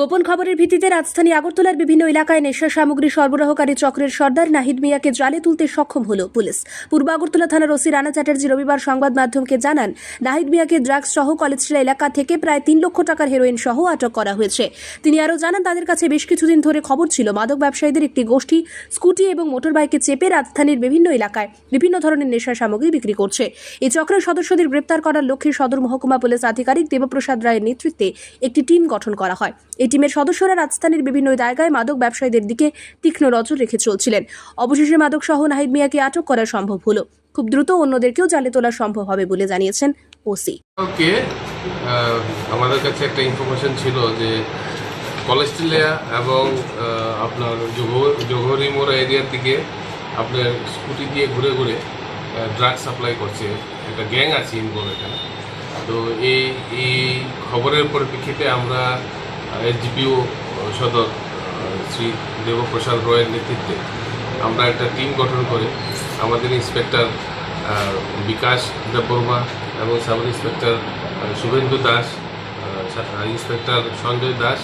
গোপন খবরের ভিত্তিতে রাজধানী আগরতলার বিভিন্ন এলাকায় নেশা সামগ্রী সরবরাহকারী চক্রের সর্দার নাহিদ মিয়াকে জালে তুলতে সক্ষম হল পুলিশ। পূর্ব আগরতলা থানার ওসি রানা চ্যাটার্জি রবিবার সংবাদ মাধ্যমকে জানান, নাহিদ মিয়াকে ড্রাগস সহ কলেজটিলা এলাকা থেকে প্রায় তিন লক্ষ টাকার হেরোইন সহ আটক করা হয়েছে। তিনি আরও জানান, তাদের কাছে বেশ কিছুদিন ধরে খবর ছিল, মাদক ব্যবসায়ীদের একটি গোষ্ঠী স্কুটি এবং মোটরবাইকে চেপে রাজধানীর বিভিন্ন এলাকায় বিভিন্ন ধরনের নেশা সামগ্রী বিক্রি করছে। এই চক্রের সদস্যদের গ্রেপ্তার করার লক্ষ্যে সদর মহকুমা পুলিশ আধিকারিক দেবপ্রসাদ রায়ের নেতৃত্বে একটি টিম গঠন করা হয়। এই টিমের সদস্যরা রাজধানীর বিভিন্ন জায়গায় মাদক ব্যবসায়ীদের দিকে তীক্ষ্ণ নজর রেখে চলছিলেন। অবশেষে মাদক সহ নাহিদ মিয়াকে আটক করা সম্ভব হলো। খুব দ্রুত অন্যদেরকেও জালে তোলা সম্ভব হবে বলে জানিয়েছেন ওসি। ওকে আমাদের কাছে একটা ইনফরমেশন ছিল যে কলেস্ট্রেলিয়া এবং আপনার জোহর মোড়া এরিয়ার দিকে আপনার স্কুটি দিয়ে ঘুরে ঘুরে ড্রাগ সাপ্লাই করছে। একটা গ্যাং আছে ইনভলভ এখানে। তো এই এই খবরের পরিপ্রেক্ষিতে আমরা এসডিপিও সদর শ্রী দেবপ্রসাদ রয়ের নেতৃত্বে আমরা একটা টিম গঠন করে আমাদের ইন্সপেক্টর বিকাশ দেববর্মা এবং sub inspector Shubhendu Das inspector Sanjay Das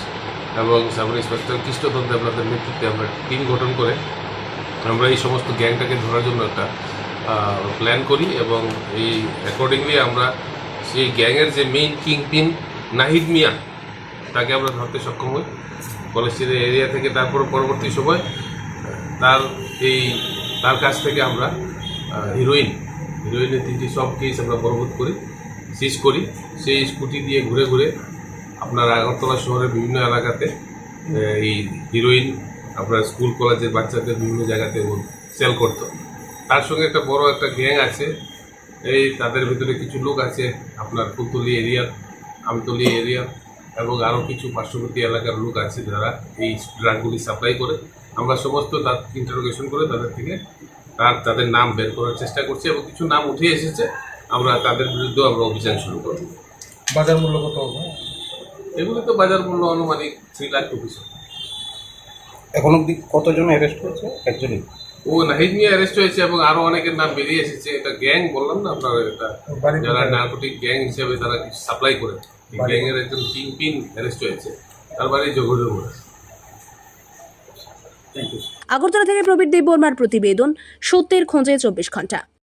এবং সাব ইন্সপেক্টর কৃষ্ণধর দেবনাথের নেতৃত্বে আমরা টিম গঠন করে আমরা এই সমস্ত গ্যাংটাকে ধরার জন্য একটা প্ল্যান করি এবং এই অ্যাকর্ডিংলি আমরা সেই গ্যাংয়ের যে main kingpin Nahid Mia তাকে আমরা ধরতে সক্ষম হই। কলেজের এরিয়া থেকে তারপর পরবর্তী সময় তার এই, তার কাছ থেকে আমরা হিরোইন হিরোইনের তিনটি সব কেস আমরা বরবত করি সিজ করি। সেই স্কুটি দিয়ে ঘুরে ঘুরে আপনার আগরতলা শহরের বিভিন্ন এলাকাতে এই হিরোইন আপনার স্কুল কলেজের বাচ্চাদের বিভিন্ন জায়গাতে সেল করতো। তার সঙ্গে একটা বড় একটা গ্যাং আছে। এই তাদের ভিতরে কিছু লোক আছে আপনার ফুলতলি এরিয়ার আমতলি এরিয়া এবং আরও কিছু পার্শ্ববর্তী এলাকার লোক আছে যারা এই ড্রাগগুলি সাপ্লাই করে। আমরা সমস্ত তার ইন্টারোগেশন করে তাদের থেকে তার তাদের নাম বের করার চেষ্টা করছি এবং কিছু নাম উঠে এসেছে। আমরা তাদের বিরুদ্ধেও আমরা অভিযান শুরু করব। বাজার মূল্য কত হবে? এগুলি তো বাজার মূল্য আনুমানিক থ্রি লাখ রুপিস এখন অব্দি কতজন অ্যারেস্ট করেছে একজনই। ও নাহিদ নিয়ে অ্যারেস্ট হয়েছে এবং আরও অনেকের নাম বেরিয়ে এসেছে। এটা গ্যাং বললাম না আপনার এটা যারা? নার্কোটিক গ্যাং হিসেবে তারা সাপ্লাই করে। গ্যাংয়ের একজন কিং পিন অ্যারেস্ট হয়েছে। তার বাড়ি যোগাযোগ আগরতলা থেকে প্রবীর দেব বর্মার প্রতিবেদন, সত্যের খোঁজে চব্বিশ ঘণ্টা